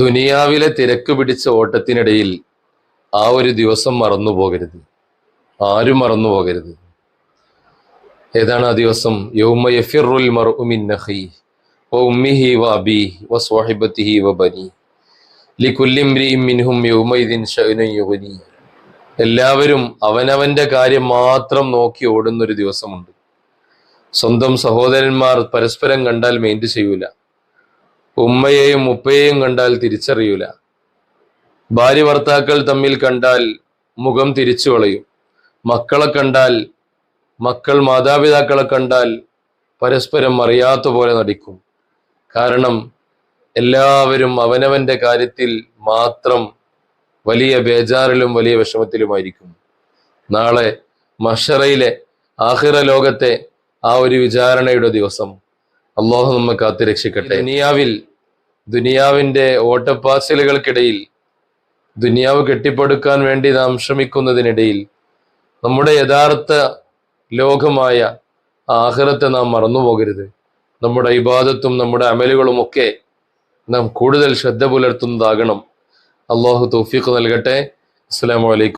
ദുനിയാവിലെ തിരക്ക് പിടിച്ച ഓട്ടത്തിനിടയിൽ ആ ഒരു ദിവസം മറന്നു പോകരുത്. ആരും മറന്നു പോകരുത്. ഏതാണ് ആ ദിവസം? യൗമ യഫിറുൽ വ വ മിൻഹും എല്ലാവരും അവനവന്റെ കാര്യം മാത്രം നോക്കി ഓടുന്നൊരു ദിവസമുണ്ട്. സ്വന്തം സഹോദരന്മാർ പരസ്പരം കണ്ടാൽ മെയിന്റ് ചെയ്യൂല. ഉമ്മയെയും ഉപ്പയെയും കണ്ടാൽ തിരിച്ചറിയൂല. ഭാര്യ ഭർത്താക്കൾ തമ്മിൽ കണ്ടാൽ മുഖം തിരിച്ചു കളയും മക്കളെ കണ്ടാൽ മക്കൾ മാതാപിതാക്കളെ കണ്ടാൽ പരസ്പരം അറിയാത്ത പോലെ നടിക്കും. കാരണം എല്ലാവരും അവനവന്റെ കാര്യത്തിൽ മാത്രം വലിയ ബേജാറിലും വലിയ വിഷമത്തിലുമായിരിക്കും. നാളെ മഷറയിലെ ആഹിറ ലോകത്തെ ആ ഒരു വിചാരണയുടെ ദിവസം. അള്ളാഹു നമ്മെ കാത്തു രക്ഷിക്കട്ടെ ദുനിയാവിൽ ദുനിയാവിന്റെ ഓട്ടപ്പാസലുകൾക്കിടയിൽ ദുനിയാവ് കെട്ടിപ്പടുക്കാൻ വേണ്ടി നാം ശ്രമിക്കുന്നതിനിടയിൽ നമ്മുടെ യഥാർത്ഥ ലോകമായ ആഹ്റത്തെ നാം മറന്നുപോകരുത്. നമ്മുടെ ഇബാദത്തും നമ്മുടെ അമലുകളുമൊക്കെ നാം കൂടുതൽ ശ്രദ്ധ പുലർത്തുന്നതാകണം. അള്ളാഹു തൗഫീഖ് നൽകട്ടെ. അസ്സാം അലൈക്കും.